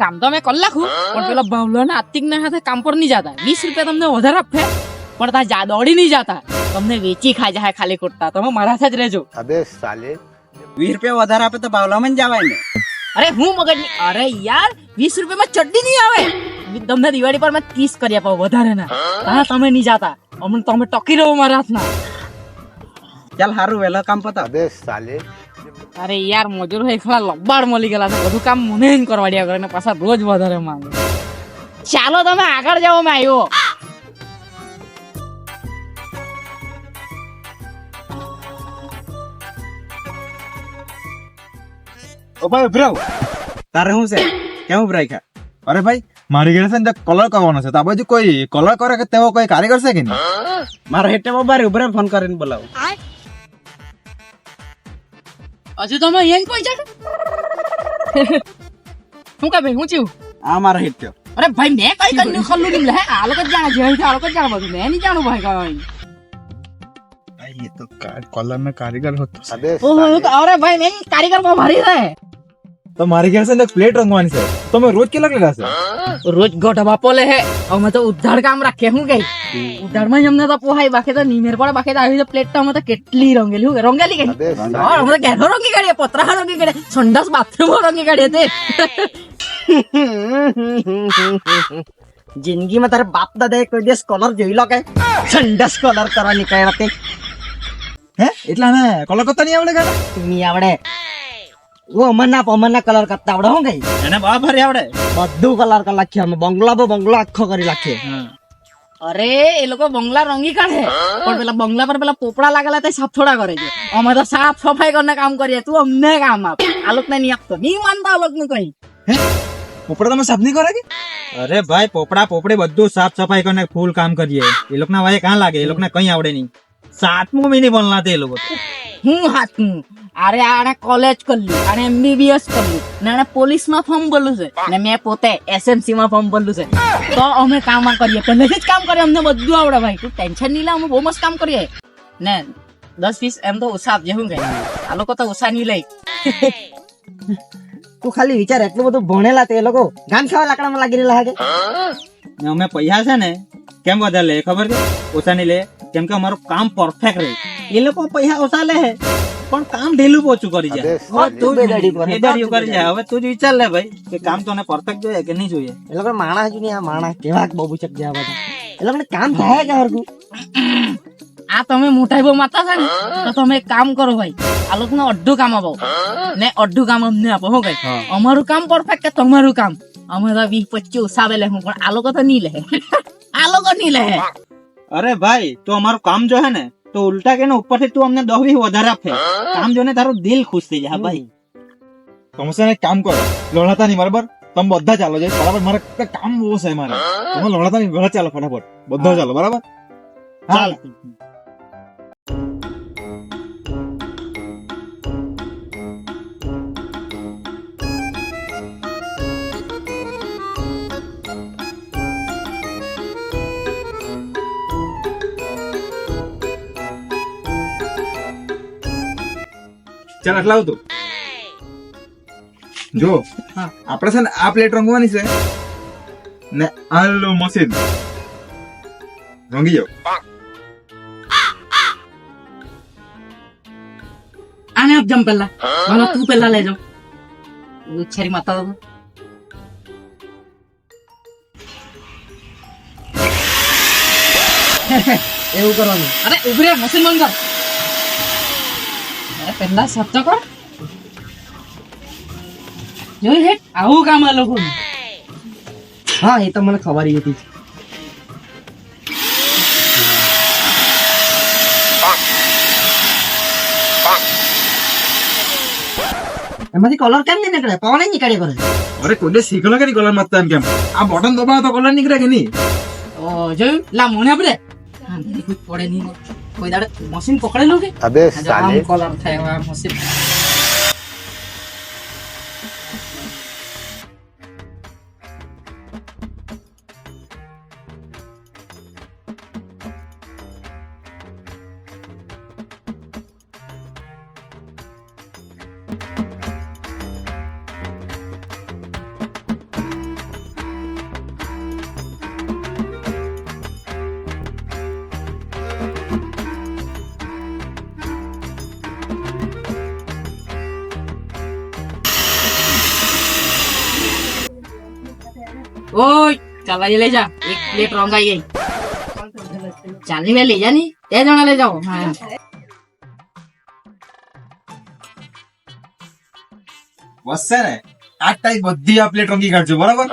કામ તો મેં કલાક હું પણ પેલો ભાવલો ને આતિક ના સાથે કામ પર નહીં જતા. વીસ રૂપિયા તમને વધારે આપે પણ ત્યાં જા દોડી નહીં જતા. તમને વેચી ખા જાય ખાલી ખોટતા. તમે મારા સાથે રહેજો. અબે સાલે. વીસ રૂપિયા વધારે આપે તો ભાવલામાં જ જવાય ને. અરે હું મગજ અરે યાર વીસ રૂપિયામાં ચડ્ડી નહીં આવે. તમને દિવાળી પર મેં ત્રીસ કરી આપો વધારે ના હા તમે નહીં જતા. અમને તમે ટકી રહો મારા હાથમાં ચાલ સારું વહેલા કામ પતા અબે સાલે. અરે યાર મજૂર એકલા લબાડ મળી ગયેલા છે. બધું કામ મને જ કરવાડ્યા કરે ને પાછા રોજ વધારે માંગે. ચાલો તમે આગળ જાઓ મેં આવ્યો ઓ ભાઈ ઉભરાવ તારે શું છે? કેમ ઉભરાય ખા અરે ભાઈ મારી ઘરે છે ને કલર કરવાનો છે. તો આ બાજુ કોઈ કલર કરે કે તેવો કોઈ કારીગર છે કે નહીં? મારા હેઠે બારે ઉભરે ફોન કરીને બોલાવો. હજુ તમે અહીંયા જ પહોંચ્યા છો શું કા ભાઈ હું થયું? આ મારા હિટ અરે ભાઈ મેં કઈ કર્યું ખલ્લું નહીં લે આ લોકો જાણે છે આ લોકો જ જાણે બધું. મેં નહીં જાણું ભાઈ કઈ. એ તો કલર નો કારીગર હતો અરે ભાઈ નહીં કારીગર બહુ ભારી રહે તો મારી ઘરે છે ને પ્લેટ રંગવાની છે તમે રોજ કેટલા લેલા છે રોજ ગોઠ બાપો લે હે અમે તો ઉધાર કામ રાખીએ શું કઈ ઉધારમાં જ અમને તો પોહાય બાકી તો નીમેર પડે બાકી તો આવી તો પ્લેટ તો અમે તો કેટલી રંગેલી હું કે રંગેલી કઈ अबे હા, અમે તો ઘેરો રંગી કાઢીએ પતરા રંગી કાઢીએ સંડાસ બાથરૂમ રંગી કાઢીએ તે જિંદગીમાં તારે બાપ દાદાએ કોઈ દિવસ કલર જોઈ લો કે સંડસ કલર કરવા નીકળ્યા તે હે એટલા ને કલર કરતા નહીં આવડે ગાડા નહીં આવડે હું અમરના કલર કરતા આવડે હું કઈ? એને બા ભારી આવડે? બધું કલર કરી નાખીએ અમે. બંગલા બો બંગલો આખો કરી નાખીએ. અરે એ લોકો બંગલા રંગી કાઢે. પણ પેલા બંગલા પર પેલા પોપડા લાગેલા તે સાફ થોડા કરે છે. અમે તો સાફ સફાઈ કરીને કામ કરીએ. તું અમને કામ આપ. આ લોકો ને નહીં આપતો. નહીં માનતા આ લોકનું કઈ પોપડા તમે સાફ નહીં કરે કે? અરે ભાઈ પોપડા પોપડે બધું સાફ સફાઈ કરીને ફૂલ કામ કરીએ. એ લોકોના વાય કાં લાગે? એ લોકોને કઈ આવડે નહીં. સાતમું મહિને ભણલા તે એ લોકો. હું હાથું અરે આને કોલેજ કરલી આને એમબીબીએસ કરલી ને આને પોલીસમાં ફોર્મ ભરલું છે ને મેં પોતે એસએમસી માં ફોર્મ ભરલું છે. તો અમે કામ કરીએ. પહેલેથી જ કામ કરીએ અમને બધું આવડે ભાઈ. તું ટેન્શન નહીં લે અમે બહુ મસ્ત કામ કરીએ. ને દસ વીસ એમ તો ઓછા આપજે શું કહે આ લોકો તો ઓછા નહીં લઈ તું ખાલી વિચાર એટલું બધું ભણેલા તે લોકો ગામ ખાવા લાકડામાં લાગી રહેલા હાગે. ને અમે પૈસા છે ને કેમ વધારે લે ખબર છે? ઓછા નહીં લે. કેમ કે અમારું કામ પરફેક્ટ રહે. એ લોકો પૈસા ઓછા લે પણ કામ ઢીલું પોચું કરી જાય. બેદાડીઓ કરી જાય. હવે તું વિચાર લે ભાઈ કે કામ તને પરફેક્ટ જોઈએ કે નહીં જોઈએ. એ લોકો માણસ જો આ માણસ કેવા બબુ ચક જાય બધા. એ લોકોને કામ થાય કે હરકું આ તમે મોટાઈ બહુ માતા છે ને તો તમે એક કામ કરો ભાઈ. આ લોકોને અડધું કામ આપો. ને અડધું કામ અમને આપો હો ભાઈ. અમારું કામ પરફેક્ટ કે તમારું કામ? અમે તો વીસ પચીસ ઉસાવે લે પણ આ લોકો તો નહીં લે. આ લોકો નહીં લે. અરે ભાઈ તો અમારું કામ જો હે ને તો ઉલટા કે ઉપરથી તું અમને દસ વીસ વધારે આપે. કામ જોને તારું દિલ ખુશ થઈ જાય. ભાઈ. તમે છે ને કામ કરો લોણાતા નહીં બરાબર તમે બધા ચાલો જાય બરાબર? મારે કામ બહુ છે મારે. તમે લોણાતા નહીં બધા ચાલો ફટાફટ. બધા ચાલો બરાબર? ચાલ. ચાલ આટલા આવતું. જો આપણે છે ને આ પ્લેટ રંગવાની છે ને આલો મશીન. રંગી જાવ આને આપ જમ પહેલા. મને તું પેલા લેજો. લુચ્છારી માતા તો. એવું કરવાનું. અરે ઉભરે મશીન બંધ કર. પેલા શબ્દ કર જોઈ હે આવું કામ આ લોકો. હા એ તો મને ખબર હતી. એમાંથી કલર કેમ નહીં નીકળે? પવન જ નીકળે કરે. અરે કોઈ શીખલો શીખેલો કે કલર મારતા એમ કેમ? આ બટન દબાવો તો કલર નીકળે કે નહીં? જોયું? લા મને આપણે? પડે નહીં કોઈ દાડે મશીન પકડેલું કે અબે સાલે કોલર થાય મશીન ચાલ લઈ જા. એક પ્લેટ રોંગાઈ ગઈ ચાલી મેં લઈ જા ની બે જણા લઈ જાઓ. હા. છે ને આ ટાઈપ બધી આ પ્લેટ રોંગી કાઢજો બરાબર?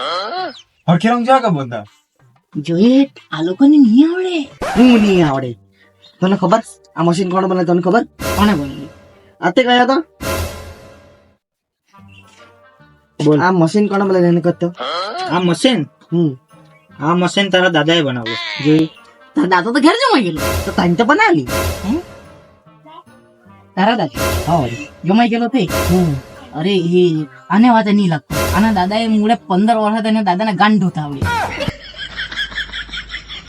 હરખે રંગ જોવા કે બધા. જોઈએ આ લોકોને નહીં આવડે. હું નહીં આવડે. તને ખબર? આ મશીન કોણ બને તને ખબર? કોને બોલી આતે કયા હતા? બોલ. આ મશીન કોણ બને એને કરતો આ મશીન હમ. આ મશીન તારા દાદાએ બનાવ્યું. જોઈ તારા દાદા તો ઘેર જમાઈ ગયેલો. તો તાઈને તો બનાવી તારા દાદા. હા જમાઈ ગયેલો તે? હમ. અરે એ આને વાત નહીં લાગતો. આના દાદાએ મૂળે પંદર વર્ષ એને દાદાને ગાંડ ધોતા આવડી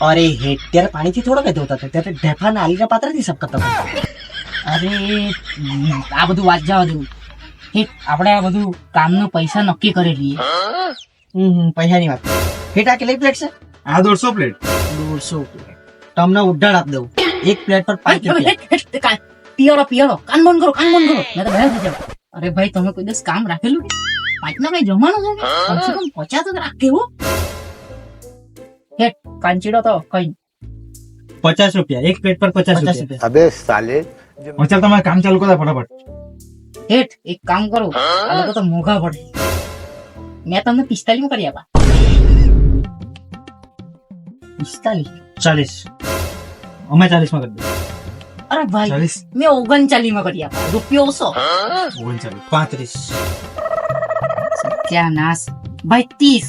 અરે હે ત્યારે પાણીથી થોડો કઈ ધોતા હતા. ત્યારે ઢેફા આલીના પાત્રથી સબ કરતા અરે આ બધું વાત જવા દેવું આપણે આ બધું કામનો પૈસા નક્કી કરી લઈએ પૈસાની વાત. હેટા કેટલી પ્લેટ છે? આ દોઢસો પ્લેટ દોઢસો પ્લેટ તમને ઉઢાડ આપી દઉં. એક પ્લેટ પર પાંચ રૂપિયા. પિયરો પિયરો. કાન બંધ કરો કાન બંધ કરો. મેં તો ભયા થઈ જાવ અરે ભાઈ તમે કોઈ દિવસ કામ રાખેલું? પાંચ ના કઈ જમવાનું છે? કમસે પચાસ તો રાખ કેવું હેટ કાંચીડો તો કઈ. પચાસ રૂપિયા. એક પ્લેટ પર પચાસ રૂપિયા. અબે સાલે. ચાલ તમારે કામ ચાલુ કરતા ફટાફટ. હેઠ એક કામ કરો. આ લોકો તો મોઘા પડે. મેં તમને પિસ્તાલીસ કરી આપા પિસ્તાલીસ. ચાલીસ. અમે ચાલીસમાં કરી દઈએ. અરે ભાઈ ચાલીસ. મેં ઓગણચાલીસમાં કરી આપા રૂપિયો ઓછો. ઓગણચાલીસ. પાંત્રીસ. સત્યાનાશ ભાઈ ત્રીસ.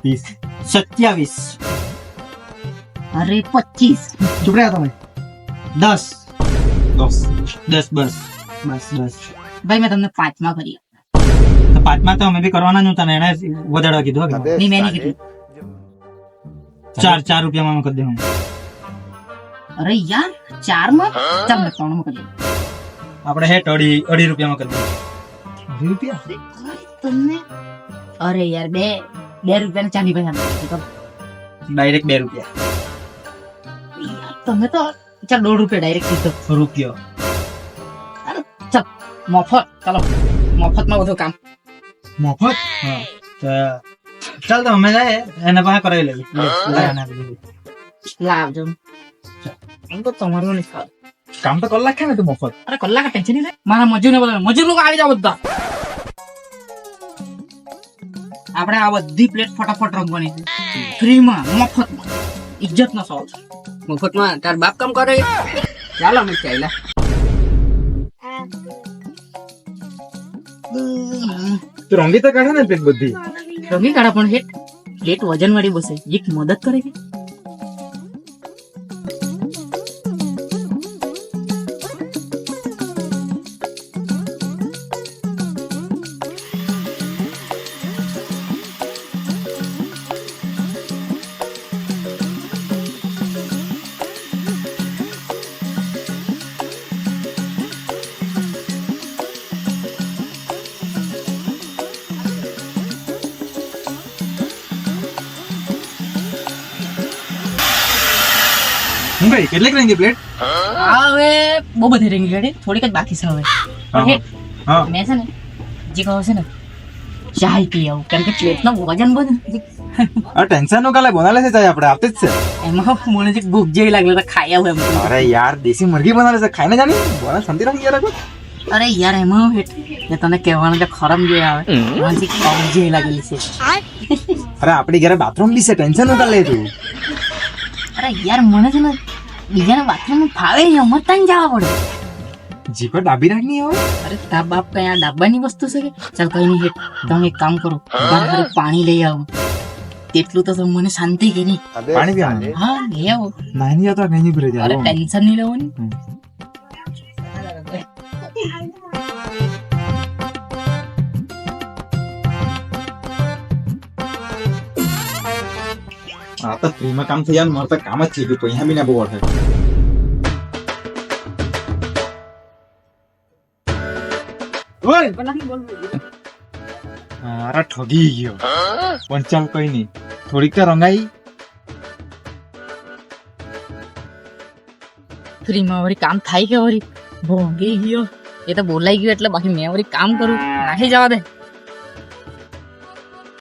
ત્રીસ. સત્યાવીસ. અરે પચીસ. ચૂપ રહ્યા તમે? દસ. દસ. દસ બસ. બસ બસ. ભાઈ મેં તમને પાંચમાં કરી પાંચમા તો અમે બી કરવાના જ હતા ને એને વધારવા કીધું હો કે ચાર ચાર રૂપિયામાં કરી દેવાનું અરે યાર ચારમાં મેં ત્રણમાં કરી આપણે હેઠ અઢી અઢી રૂપિયામાં કરી દઉં અઢી રૂપિયા? તમને? અરે યાર બે બે રૂપિયા ચાલી પૈસા ડાયરેક્ટ બે રૂપિયા. તમે તો ચાલ દોઢ રૂપિયા ડાયરેક્ટ કીધો રૂપિયો. ચાલ મફત. ચાલો મફતમાં બધું કામ. મફત? હા તો ચાલ તો અમે જાય એના પાસે કરાવી દઈએ. લાવજો. એમ તો તમારું નહીં ખાવ કામ તો કલાક ને તું મફત. અરે કલાક ટેન્શન નહીં લે મારા મજૂર ને બધા મજૂર લોકો આવી જાવ બધા. આપણે આ બધી પ્લેટ ફટાફટ રંગવાની છે. ફ્રીમાં મફતમાં. ઇજ્જત નો સવાલ મફતમાં? તાર બાપ કામ કરે? ચાલો અમે ચાલ્યા. તું રંગી તો કાઢે ને પેટ બધી. રમી કાઢા પણ હેઠ. લેટ વજન વાળી બસે. એક મદદ કરે કે? હું ભાઈ કેટલીક રંગી પ્લેટ હવે બહુ બધી રેંગી ગઈ થોડીક જ બાકી છે હવે. મેં છે ને જે કહો છે ને ચાય પી આવું. કેમ કે પ્લેટનો વજન બધું આ ટેન્શન નો કાલે બનાવે છે ચાય આપણે આપતે જ છે. એમાં મને જે ભૂખ જેવી લાગે તો ખાઈ આવું એમ. અરે યાર દેશી મુર્ગી બનાવે છે. ખાઈને જાની? બોલા શાંતિ રાખી યાર અરે યાર એમાં હેઠ કે તને કહેવાનું કે ખરમ જે આવે. મને જે જેવી લાગેલી છે. અરે આપણી ઘરે બાથરૂમ બી છે. ટેન્શનનું કાલે તું અરે યાર મને છે ને બીજાના બાથરૂમ ફાવે છે ઉમર તાન જવા પડે જીકો ડાબી રાખની હોય? અરે તા બાપ કઈ આ ડાબાની વસ્તુ છે કે? ચાલ કઈ નહીં તમે એક કામ કરો બહાર પાણી લઈ આવો. તેટલું તો મને શાંતિ કે નહીં પાણી પીવાનું? હા લઈ આવો. નાની હતો નહીં પીરે અરે ટેન્શન નહીં લેવું આ તો ફ્રીમાં કામ થઈ જાય મારે તો કામ જ થઈ ગયું પૈસા બી ના બહુ વળે ઓય અરે ઠગી ગયો પણ ચાલ કઈ નહીં થોડીક તો રંગાઈ ફ્રીમાં વળી કામ થાય કે વળી ભોંગી ગયો એ તો બોલાઈ ગયો એટલે બાકી મેં વળી કામ કરું નાખી જવા દે